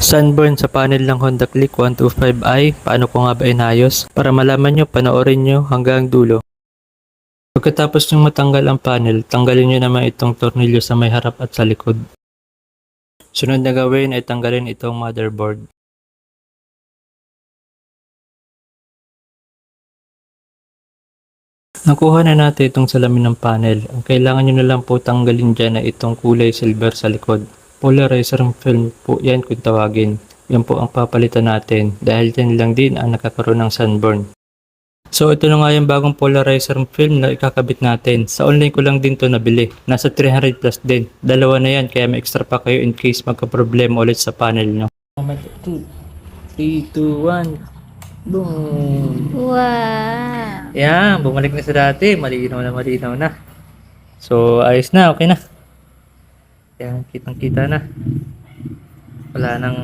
Sunburn sa panel ng Honda Click 125i, paano ko nga ba inayos? Para malaman nyo, panoorin nyo hanggang dulo. Pagkatapos nyo matanggal ang panel, tanggalin nyo naman itong tornilyo sa may harap at sa likod. Sunod na gawin ay tanggalin itong motherboard. Nakuha na natin itong salamin ng panel. Ang kailangan nyo na lang po tanggalin dyan ay itong kulay silver sa likod. Polarizer film po yan kung tawagin. Yan po ang papalitan natin dahil yan lang din ang nakakaroon ng sunburn. So ito na nga yung bagong polarizer film na ikakabit natin. Sa online ko lang din to nabili. Nasa 300 plus din. Dalawa na yan kaya may extra pa kayo in case magka-problema ulit sa panel nyo. 2, 3, 2, 1. Boom! Wow! Yan, bumalik na sa dati. Malinaw na malinaw na. So, ayos na, okay na. Yan, kitang kita na. Wala nang